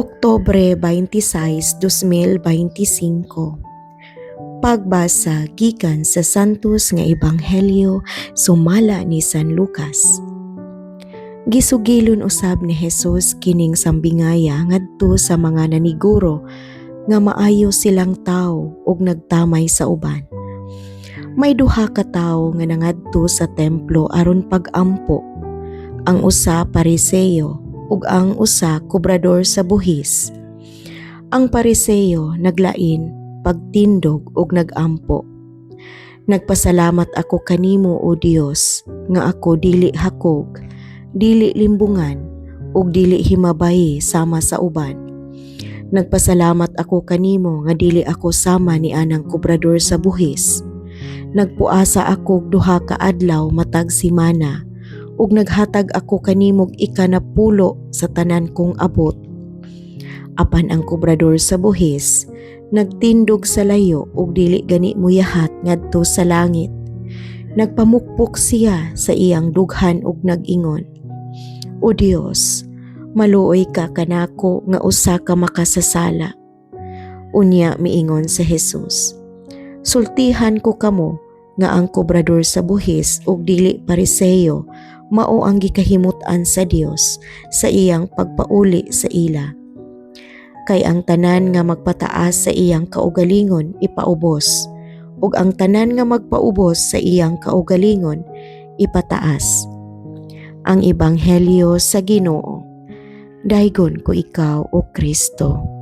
Oktobre 26, 2025 Pagbasa gikan sa Santos nga Ebanghelyo sumala ni San Lucas. Gisugilon usab ni Jesus kining sambingaya ngadto sa mga naniguro nga maayo silang tawo ug nagtamay sa uban. May duha ka tawo nga nangadto sa templo aron pag-ampo. Ang usa pariseyo ug ang usa kubrador sa buhis. Ang pariseyo naglain pagtindog ug nagampo. Nagpasalamat ako kanimo o Dios nga ako dili hakog, dili limbungan ug dili himabayi sama sa uban. Nagpasalamat ako kanimo nga dili ako sama ni anang kubrador sa buhis. Nagpuasa ako duha ka adlaw matag simana ug naghatag ako kanimog ikanapulo sa tanan kong abot. Apan ang kubrador sa buhis nagtindog sa layo ug dili gani muyahat ngadto sa langit. Nagpamukpok siya sa iyang dughan ug nag-ingon, O Dios, maluoy ka kanako nga usa ka makasasala. Unya miingon sa Jesus, Sultihan ko kamo nga ang kobrador sa buhis ug dili pariseyo mao ang gikahimut-an sa Dios sa iyang pagpauli sa ila kay ang tanan nga magpataas sa iyang kaugalingon ipaubos ug ang tanan nga magpaubos sa iyang kaugalingon ipataas. Ang ebanghelyo sa Ginoo. Daygon ko ikaw o Kristo.